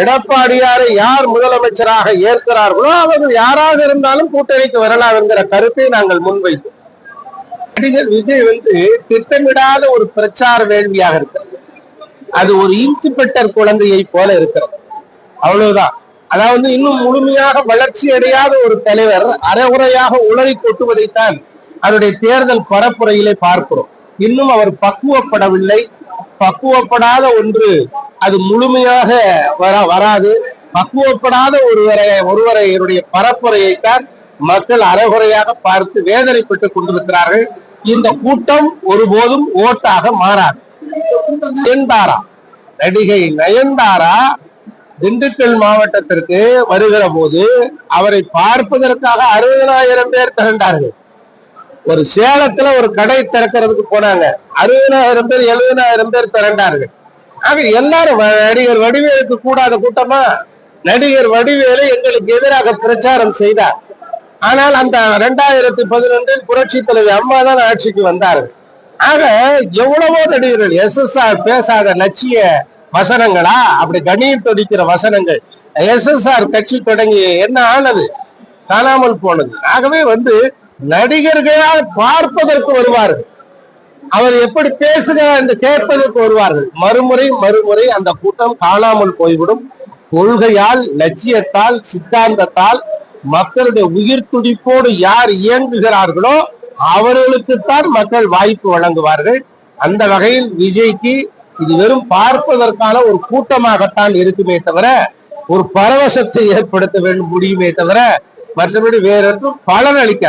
எடப்பாடியாரை யார் முதலமைச்சராக ஏற்கிறார்களோ அவர்கள் யாராக இருந்தாலும் கூட்டணிக்கு வரலாம் என்கிற கருத்தை நாங்கள் முன்வைத்தோம். நடிகர் விஜய் வந்து திட்டமிடாத ஒரு பிரச்சார வேள்வியாக இருக்கிறது. அது ஒரு இன்குபெட்டர் குழந்தையை போல இருக்கிறது. அவ்வளவுதான். அதாவது இன்னும் முழுமையாக வளர்ச்சி அடையாத ஒரு தலைவர் அரைகுறையாக உளறி கொட்டுவதைத்தான் அவருடைய தேர்தல் பரப்புரையிலே பார்க்கிறோம். இன்னும் அவர் பக்குவப்படவில்லை. பக்குவப்படாத ஒன்று. அது முழுமையாக வர வராது. பக்குவப்படாத ஒருவரை ஒருவரையுடைய பரப்புரையைத்தான் மக்கள் அரைகுறையாக பார்த்து வேதனைப்பட்டுக் கொண்டிருக்கிறார்கள். இந்த கூட்டம் ஒருபோதும் ஓட்டாக மாறாது. நயன்தாரா? நடிகை நயன்தாரா திண்டுக்கல் மாவட்டத்திற்கு வருகிற போது அவரை பார்ப்பதற்காக அறுபதனாயிரம் பேர் திரண்டார்கள் ஒரு சேலத்துல ஒரு கடை திறக்கிறதுக்கு போனாங்க. அறுபதனாயிரம் பேர் எழுபதாயிரம் பேர் திரண்டார்கள். ஆக எல்லாரும் வ- நடிகர் வடிவேலுக்கு கூடாத கூட்டமா நடிகர் வடிவேலு எங்களுக்கு எதிராக பிரச்சாரம் செய்தார். ஆனால் அந்த ரெண்டாயிரத்தி பதினொன்றில் புரட்சி தலைவி அம்மா தான் ஆட்சிக்கு வந்தார்கள். ஆக எவ்வளவோ நடிகர்கள் எஸ் எஸ் ஆர் பேசாத லட்சிய வசனங்களா? அப்படி கணியம் தொடிக்கிற வசனங்கள். எஸ் எஸ் ஆர் கட்சி தொடங்கி என்ன ஆனது? காணாமல் போனது. ஆகவே வந்து நடிகர்களால் பார்ப்பதற்கு வருவார்கள். அவர் எப்படி பேசுகிறார் என்று கேட்பதற்கு வருவார்கள். மறுமுறை மறுமுறை அந்த கூட்டம் காணாமல் போய்விடும். கொள்கையால் லட்சியத்தால் சித்தாந்தத்தால் மக்களுடைய உயிர் துடிப்போடு யார் இயங்குகிறார்களோ அவர்களுக்குத்தான் மக்கள் வாய்ப்பு வழங்குவார்கள். அந்த வகையில் விஜய்க்கு இது வெறும் பார்ப்பதற்கான ஒரு கூட்டமாகத்தான் இருக்குமே தவிர ஒரு பரவசத்தை ஏற்படுத்த வேண்டும் முடியுமே தவிர மற்றபடி வேறொன்றும் பலன் அளிக்க